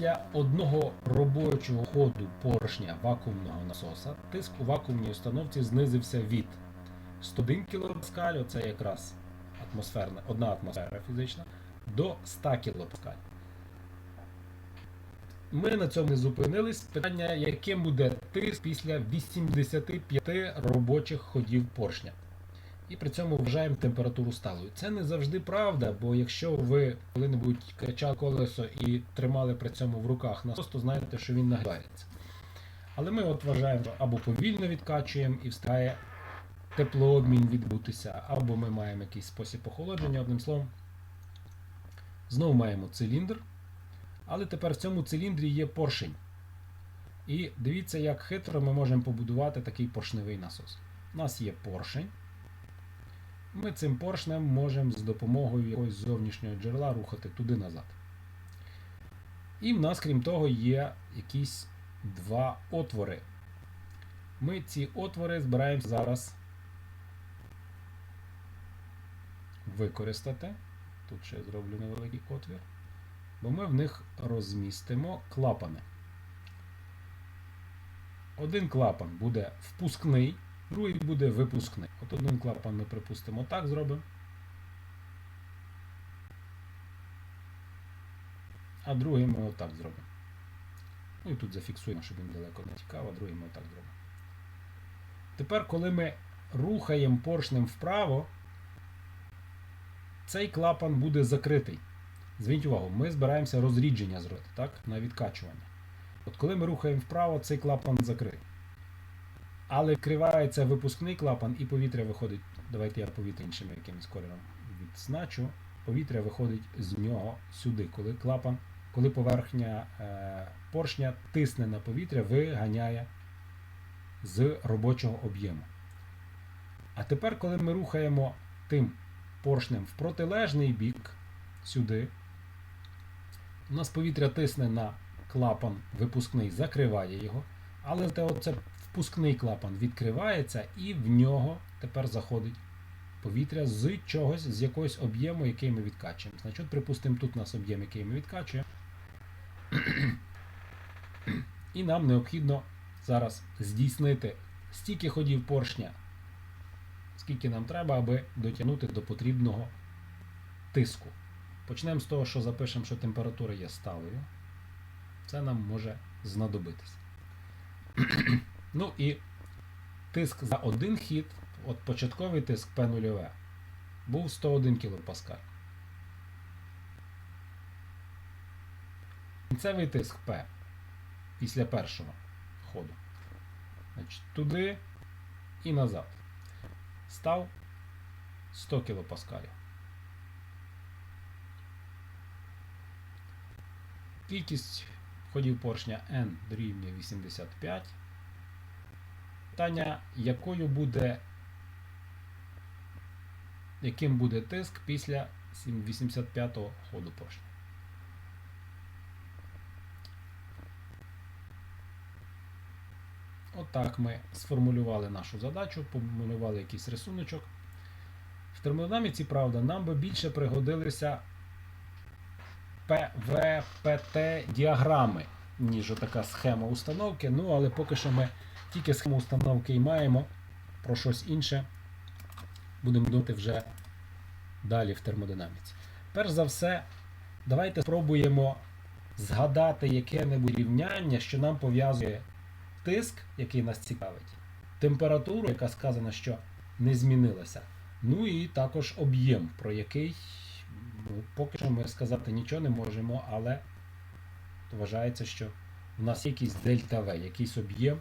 Після одного робочого ходу поршня вакуумного насоса тиск у вакуумній установці знизився від 101 кПа, оце якраз атмосферна, одна атмосфера фізична, до 100 кПа. Ми на цьому не зупинились. Питання, яким буде тиск після 85 робочих ходів поршня. І при цьому вважаємо температуру сталою. Це не завжди правда, бо якщо ви коли-небудь качали колесо і тримали при цьому в руках насос, то знаєте, що він нагрівається. Але ми от вважаємо, що або повільно відкачуємо і встигає теплообмін відбутися, або ми маємо якийсь спосіб охолодження, одним словом. Знову маємо циліндр. Але тепер в цьому циліндрі є поршень. І дивіться, як хитро ми можемо побудувати такий поршневий насос. У нас є поршень. Ми цим поршнем можемо з допомогою якогось зовнішнього джерела рухати туди-назад. І в нас, крім того, є якісь два отвори. Ми ці отвори збираємося зараз використати. Тут ще я зроблю невеликий отвір. Бо ми в них розмістимо клапани. Один клапан буде впускний, другий буде випускний. От один клапан ми припустимо так зробимо. А другий ми отак зробимо. Ну і тут зафіксуємо, щоб він далеко не тікав, а другий ми отак зробимо. Тепер, коли ми рухаємо поршнем вправо, цей клапан буде закритий. Зверніть увагу, ми збираємося розрідження зробити, так? На відкачування. От коли ми рухаємо вправо, цей клапан закритий. Але відкривається випускний клапан і повітря виходить. Давайте я повітря іншим якимось кольором відзначу. Повітря виходить з нього сюди, коли клапан, коли поверхня е, поршня тисне на повітря, виганяє з робочого об'єму. А тепер, коли ми рухаємо тим поршнем в протилежний бік, сюди, у нас повітря тисне на клапан випускний, закриває його. Але те оце впускний клапан відкривається і в нього тепер заходить повітря з чогось, з якогось об'єму, який ми відкачуємо. Значить, припустимо, тут у нас об'єм, який ми відкачуємо. І нам необхідно зараз здійснити стільки ходів поршня, скільки нам треба, аби дотягнути до потрібного тиску. Почнемо з того, що запишемо, що температура є сталою. Це нам може знадобитись. ну і тиск за один хід, от початковий тиск P0 був 101 кПа. Кінцевий тиск P після першого ходу. Значить, Туди і назад. Став 100 кПа. Кількість ходів поршня N дорівнює 85. Питання, якою буде, яким буде тиск після 85-го ходу поршня. Отак ми сформулювали нашу задачу, помалювали якийсь рисуночок. В термодинаміці, правда, нам би більше пригодилися ПВПТ діаграми, ніж така схема установки. Ну, але поки що ми тільки схему установки маємо про щось інше. Будемо думати вже далі в термодинаміці. Перш за все, давайте спробуємо згадати яке-небудь рівняння, що нам пов'язує тиск, який нас цікавить, температуру, яка сказана, що не змінилася. Ну і також об'єм, про який ну, поки що ми сказати нічого не можемо, але вважається, що в нас є якийсь дельта В, якийсь об'єм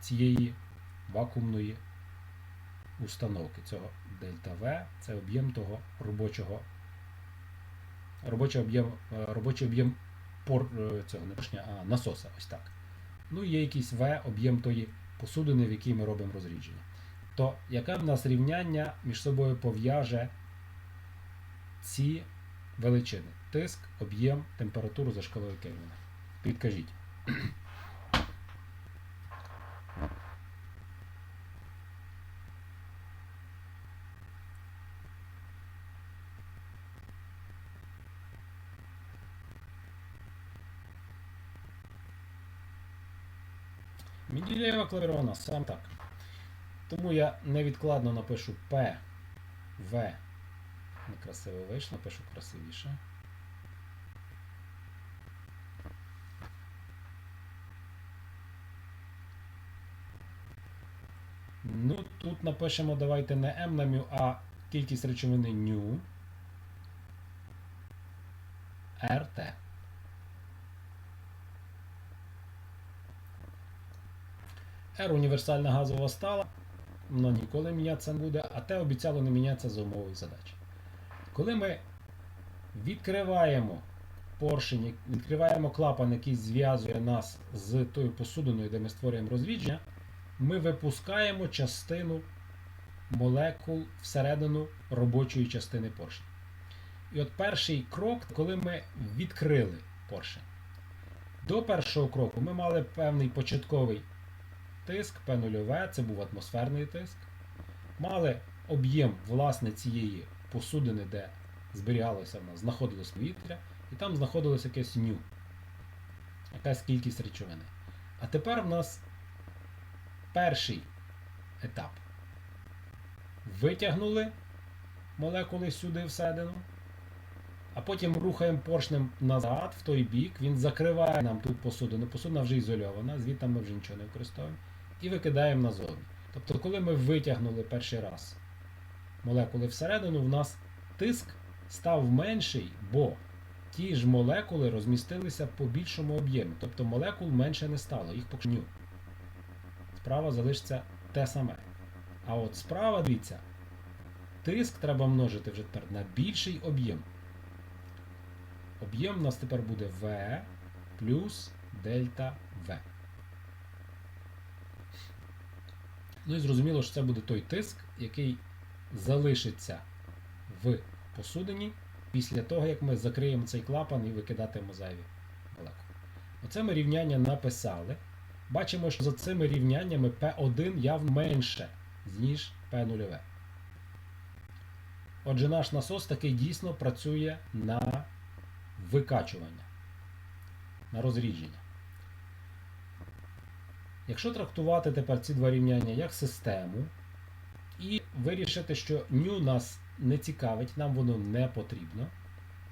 цієї вакуумної установки. Цього дельта В це об'єм того робочого робочий об'єм робочий об'єм пор, цього не поршня, а насоса. Ось так. Ну і є якийсь В об'єм тої посудини, в якій ми робимо розрідження. То яке в нас рівняння між собою пов'яже ці величини? Тиск, об'єм, температуру за шкалою Кельвіна. Підкажіть. Менделєєва клавірона, сам так. Тому я невідкладно напишу P, V. Некрасиво вийшло, напишу красивіше. Ну, тут напишемо давайте не M на μ, а кількість речовини νu. RT. R універсальна газова стала, воно ніколи мінятися не буде, а Т обіцяло не мінятися за умови задачі. Коли ми відкриваємо поршень, відкриваємо клапан, який зв'язує нас з тою посудиною, де ми створюємо розрідження, ми випускаємо частину молекул всередину робочої частини поршня. І от перший крок, коли ми відкрили поршень. До першого кроку ми мали певний початковий тиск P0, це був атмосферний тиск. Мали об'єм власне цієї посудини, де зберігалося в нас, знаходилось повітря, і там знаходилось якесь ню, якась кількість речовини. А тепер в нас перший етап. Витягнули молекули сюди всередину, а потім рухаємо поршнем назад, в той бік, він закриває нам тут посудину. Посудина вже ізольована, звідти ми вже нічого не використовуємо. І викидаємо назовні. Тобто, коли ми витягнули перший раз молекули всередину, в нас тиск став менший, бо ті ж молекули розмістилися по більшому об'ємі. Тобто молекул менше не стало, їх поки ню. Справа залишиться те саме. А от справа, дивіться, тиск треба множити вже тепер на більший об'єм. Об'єм у нас тепер буде V плюс дельта V. Ну і зрозуміло, що це буде той тиск, який залишиться в посудині після того, як ми закриємо цей клапан і викидатимемо зайві молекули. Оце ми рівняння написали. Бачимо, що за цими рівняннями P1 явно менше, ніж P0. Отже, наш насос такий дійсно працює на викачування, на розрідження. Якщо трактувати тепер ці два рівняння як систему, і вирішити, що ню нас не цікавить, нам воно не потрібно,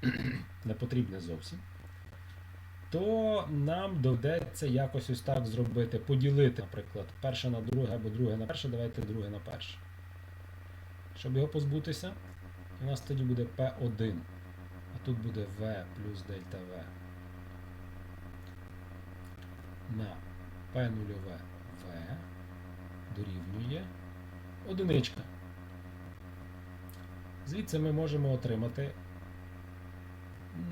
не потрібне зовсім, то нам доведеться якось ось так зробити, поділити, наприклад, перше на друге або друге на перше, давайте друге на перше. Щоб його позбутися, у нас тоді буде P1, тут буде V плюс дельта V на P0 V дорівнює одиничка. Звідси ми можемо отримати,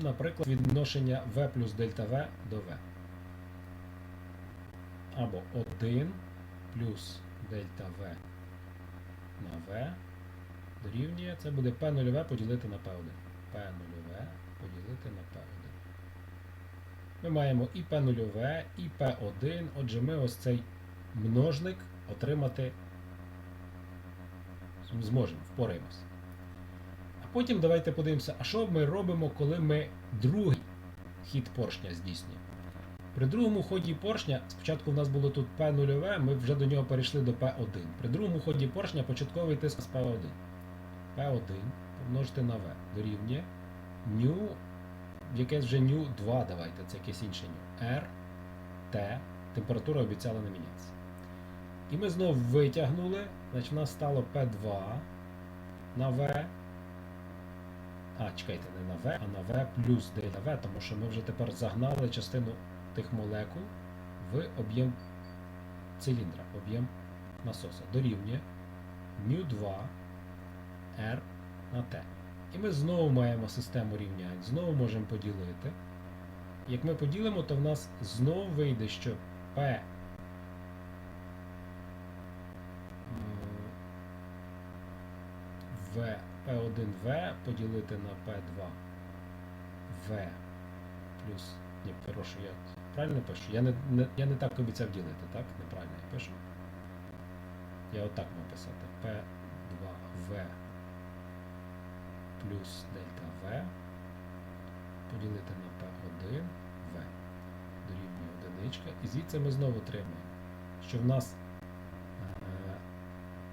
наприклад, відношення V плюс дельта V до V. Або 1 плюс дельта V на V дорівнює, це буде P0V поділити на P1. P0V поділити на P1. Ми маємо і P0V, і P1, отже, ми ось цей множник отримати зможемо, впораємось. А потім давайте подивимося, а що ми робимо, коли ми другий хід поршня здійснюємо. При другому ході поршня, спочатку в нас було тут P0, ми вже до нього перейшли до P1. При другому ході поршня початковий тиск з P1. P1 помножити на V дорівнює ню, якесь вже ню 2, давайте, це якесь інше ню. R, T, температура обіцяла не мінятися. І ми знову витягнули, значить в нас стало P2 на V. А, чекайте, не на V, а на V плюс дельта V, тому що ми вже тепер загнали частину тих молекул в об'єм циліндра, об'єм насоса. Дорівнює μ 2 R на T. І ми знову маємо систему рівнянь, знову можемо поділити. Як ми поділимо, то в нас знову вийде, що P В P1V поділити на P2V плюс. Ні, прошу, я правильно пишу? Я не, не, я не так обіцяв ділити, так? Неправильно я пишу. Я отак мав писати. P2V плюс дельта V поділити на P1V дорівнює одиничка. І звідси ми знову отримаємо, що в нас е,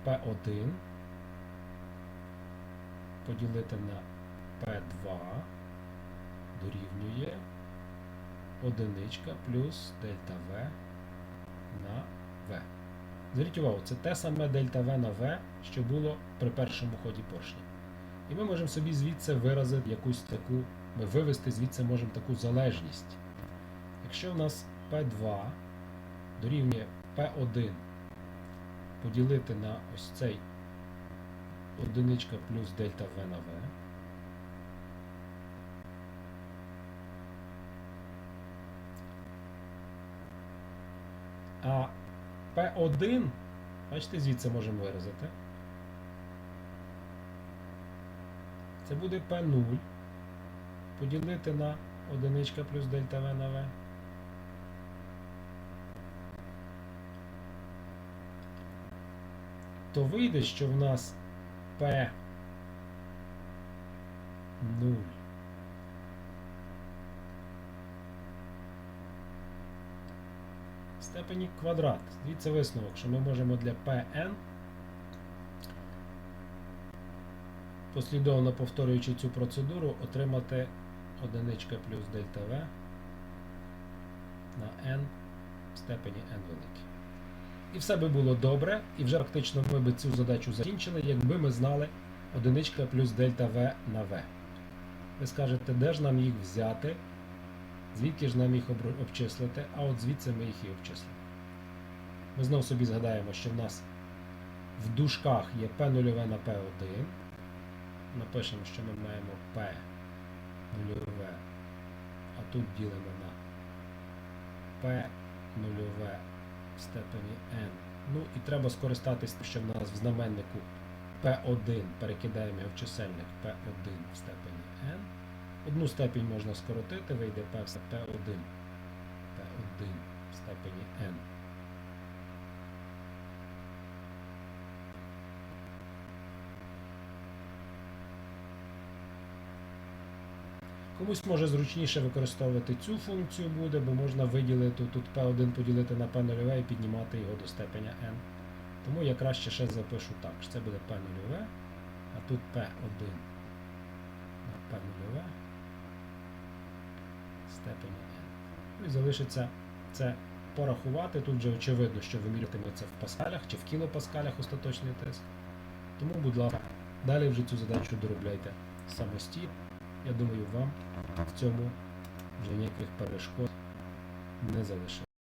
P1 поділити на P2 дорівнює одиничка плюс дельта V на V. Зверніть увагу, це те саме дельта V на V, що було при першому ході поршня. І ми можемо собі звідси виразити якусь таку, ми вивести звідси можемо таку залежність. Якщо в нас P2 дорівнює P1 поділити на ось цей одиничка плюс дельта V на V, а P1, бачите, звідси можемо виразити. Це буде P0 поділити на одиничка плюс дельта V на V. То вийде, що в нас P0 степені квадрат. Звідси висновок, що ми можемо для Pn, послідовно повторюючи цю процедуру, отримати одиничка плюс дельта V на n в степені n великий. І все би було добре, і вже практично ми би цю задачу закінчили, якби ми знали одиничка плюс дельта V на V. Ви скажете, де ж нам їх взяти? Звідки ж нам їх обчислити? А от звідси ми їх і обчислимо. Ми знов собі згадаємо, що в нас в дужках є P0 на P1. Напишемо, що ми маємо P0, а тут ділимо на P0 в степені n. Ну і треба скористатись, що в нас в знаменнику P1 перекидаємо його в чисельник P1 в степені n. Одну степінь можна скоротити, вийде P P1. P1 в степені n. Комусь може зручніше використовувати цю функцію буде, бо можна виділити тут P1 поділити на P0 і піднімати його до степеня n. Тому я краще ще запишу так, що це буде P0, а тут P1 на P0 степені n. Ну і залишиться це порахувати. Тут вже очевидно, що вимірюватиметься в паскалях чи в кілопаскалях остаточний тиск. Тому, будь ласка, далі вже цю задачу доробляйте самостійно. Я думаю, вам в цьому вже ніяких перешкод не залишилось.